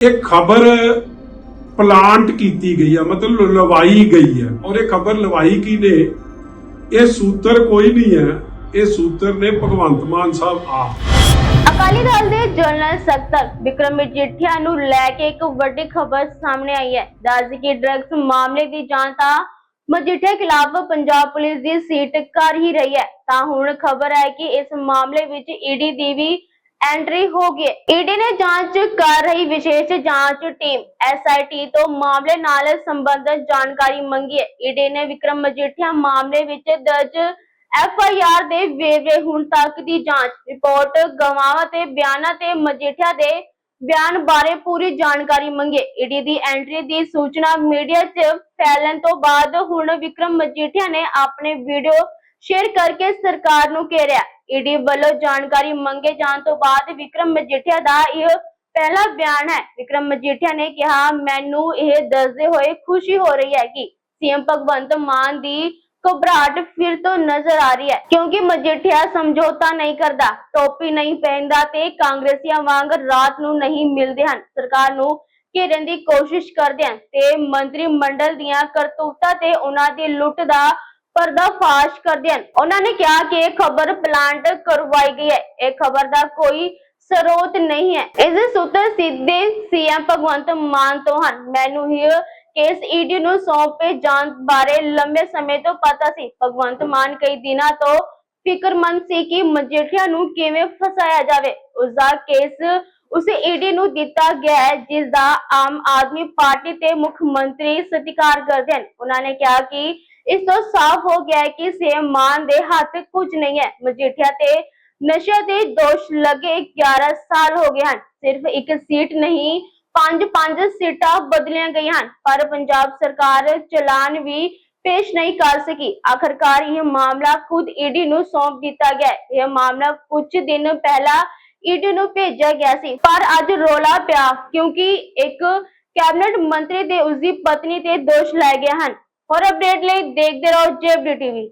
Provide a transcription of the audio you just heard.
ਇਹ ਖਬਰ ਪਲਾਂਟ ਕੀਤੀ ਗਈ ਆ, ਮਤਲਬ ਲਵਾਈ ਗਈ ਹੈ ਔਰ ਇਹ ਖਬਰ ਲਵਾਈ ਕੀ ਨੇ ਇਹ ਸੂਤਰ ਕੋਈ ਨਹੀਂ ਹੈ। ਇਹ ਸੂਤਰ ਨੇ ਭਗਵੰਤ ਮਾਨ ਸਾਹਿਬ ਆ ਅਕਾਲੀ ਦਲ ਦੇ ਜਨਰਲ ਸਕੱਤਰ ਵਿਕਰਮ ਮਜੀਠੀਆ ਨੂੰ ਲੈ ਕੇ ਇੱਕ ਵੱਡੀ ਖਬਰ ਸਾਹਮਣੇ ਆਈ ਹੈ। ਦੱਸਦੀ ਕਿ ਡਰੱਗਸ ਮਾਮਲੇ ਦੀ ਜਾਂਚ ਤਾਂ ਮਜੀਠੀਆ ਖਿਲਾਫ ਪੰਜਾਬ ਪੁਲਿਸ ਦੀ ਸੀਟ ਕਰ ਹੀ ਰਹੀ ਹੈ। ਤਾਂ ਹੁਣ ਖਬਰ ਹੈ ਕਿ ਇਸ ਮਾਮਲੇ ਵਿੱਚ ਈਡੀ ਦੀ ਵੀ ਐਂਟਰੀ ਹੋ ਗਈ ਈਡੀ ਨੇ ਜਾਂਚ ਕਰ ਰਹੀ ਵਿਸ਼ੇਸ਼ ਜਾਂਚ ਟੀਮ ਐਸਆਈਟੀ ਤੋਂ ਮਾਮਲੇ ਨਾਲ ਸੰਬੰਧਿਤ ਜਾਣਕਾਰੀ ਮੰਗੀ ਹੈ। ਈਡੀ ਨੇ ਵਿਕਰਮ ਮਜੀਠੀਆ ਮਾਮਲੇ ਵਿੱਚ ਦਰਜ ਐਫ ਆਈ ਆਰ ਦੇ ਵੇਰਵੇ ਹੁਣ ਤੱਕ ਦੀ ਜਾਂਚ ਰਿਪੋਰਟ ਗਵਾਹਾਂ ਤੇ ਬਿਆਨਾਂ ਤੇ ਮਜੀਠੀਆ ਦੇ ਬਿਆਨ ਬਾਰੇ ਪੂਰੀ ਜਾਣਕਾਰੀ ਮੰਗੀ ਈਡੀ ਦੀ ਐਂਟਰੀ ਦੀ ਸੂਚਨਾ ਮੀਡੀਆ 'ਚ ਫੈਲਣ ਤੋਂ ਬਾਅਦ ਹੁਣ ਵਿਕਰਮ ਮਜੀਠੀਆ ਨੇ ਆਪਣੇ ਵੀਡੀਓ ਸ਼ੇਅਰ ਕਰਕੇ ਸਰਕਾਰ ਨੂੰ ਘੇਰਿਆ। ਈਡੀ ਵੱਲੋਂ ਜਾਣਕਾਰੀ ਮੰਗੇ ਜਾਣ ਤੋਂ ਬਾਅਦ ਵਿਕਰਮ ਮਜੀਠੀਆ ਦਾ ਇਹ ਪਹਿਲਾ ਬਿਆਨ ਹੈ। ਵਿਕਰਮ ਮਜੀਠੀਆ ਨੇ ਕਿਹਾ, ਮੈਨੂੰ ਇਹ ਦੱਸਦੇ ਹੋਏ ਖੁਸ਼ੀ ਹੋ ਰਹੀ ਹੈ ਕਿ ਸੀਐਮ ਭਗਵੰਤ ਮਾਨ ਦੀ ਘਬਰਾਹਟ ਫਿਰ ਤੋਂ ਨਜ਼ਰ ਆ ਰਹੀ ਹੈ। ਕਿਉਂਕਿ ਮਜੀਠੀਆ ਸਮਝੌਤਾ ਨਹੀਂ ਕਰਦਾ, ਟੋਪੀ ਨਹੀਂ ਪਹਿਨਦਾ ਤੇ ਕਾਂਗਰਸੀਆਂ ਵਾਂਗ ਰਾਤ ਨੂੰ ਨਹੀਂ ਮਿਲਦੇ ਹਨ। ਸਰਕਾਰ ਨੂੰ ਘੇਰਨ ਦੀ ਕੋਸ਼ਿਸ਼ ਕਰਦੇ ਹਨ ਤੇ ਮੰਤਰੀ ਮੰਡਲ ਦੀਆਂ ਕਰਤੂਤਾਂ ਤੇ ਉਹਨਾਂ ਦੀ ਲੁੱਟ ਦਾ ਪਰਦਾਫਾਸ਼ ਕਰਦੇ ਹਨ ਉਹਨਾਂ ਨੇ ਕਿਹਾ ਕਿ ਇਹ ਖਬਰ ਪਲਾਂਟ ਕਰਵਾਈ ਗਈ ਹੈ। ਇਹ ਖਬਰ ਦਾ ਕੋਈ ਸਰੋਤ ਨਹੀਂ ਹੈ। ਇਸ ਦੇ ਸੂਤਰ ਸਿੱਧੇ ਸੀਐਮ ਭਗਵੰਤ ਮਾਨ ਤੋਂ ਹਨ। ਮੈਨੂੰ ਇਹ ਕੇਸ ਈਡੀ ਨੂੰ ਸੌਂਪੇ ਜਾਣ ਬਾਰੇ ਲੰਬੇ ਸਮੇਂ ਤੋਂ ਪਤਾ ਸੀ। ਭਗਵੰਤ ਮਾਨ ਕਈ ਦਿਨਾਂ ਤੋਂ ਫਿਕਰਮੰਦ ਸੀ ਕਿ ਮਜੀਠੀਆ ਨੂੰ ਕਿਵੇਂ ਫਸਾਇਆ ਜਾਵੇ। ਉਸ ਦਾ ਕੇਸ ਉਸੇ ਈਡੀ ਨੂੰ ਦਿੱਤਾ ਗਿਆ ਹੈ, ਜਿਸ ਦਾ ਆਮ ਆਦਮੀ ਪਾਰਟੀ ਤੇ ਮੁੱਖ ਮੰਤਰੀ ਸਤਿਕਾਰ ਕਰਦੇ ਹਨ। ਉਹਨਾਂ ਨੇ ਕਿਹਾ ਕਿ ਇਸ ਤੋਂ ਸਾਫ਼ ਹੋ ਗਿਆ ਹੈ ਕਿ ਸੀਐਮ ਮਾਨ ਦੇ ਹੱਥ ਕੁਝ ਨਹੀਂ ਹੈ। ਮਜੀਠੀਆ ਤੇ ਨਸ਼ੇ ਦੇ ਦੋਸ਼ ਲੱਗੇ 11 ਸਾਲ ਹੋ ਗਏ ਹਨ। ਸਿਰਫ ਇੱਕ ਸੀਟ ਨਹੀਂ ਪੰਜ ਪੰਜ ਸੀਟਾਂ ਬਦਲੀਆਂ ਗਈਆਂ ਹਨ। ਪਰ ਪੰਜਾਬ ਸਰਕਾਰ ਚਲਾਨ ਵੀ ਪੇਸ਼ ਨਹੀਂ ਕਰ ਸਕੀ। ਆਖਰਕਾਰ ਇਹ ਮਾਮਲਾ ਖੁਦ ਈਡੀ ਨੂੰ ਸੌਂਪ ਦਿੱਤਾ ਗਿਆ ਇਹ ਮਾਮਲਾ ਕੁਝ ਦਿਨ ਪਹਿਲਾਂ ਈਡੀ ਨੂੰ ਭੇਜਿਆ ਗਿਆ ਸੀ। ਪਰ ਅੱਜ ਰੋਲਾ ਪਿਆ ਕਿਉਂਕਿ ਇੱਕ ਕੈਬਨਿਟ ਮੰਤਰੀ ਤੇ ਉਸਦੀ ਪਤਨੀ ਤੇ ਦੋਸ਼ ਲਾਏ ਗਏ ਹਨ। ਹੋਰ ਅਪਡੇਟ ਲਈ ਦੇਖਦੇ ਰਹੋ ਜੇਬਡੀ ਟੀਵੀ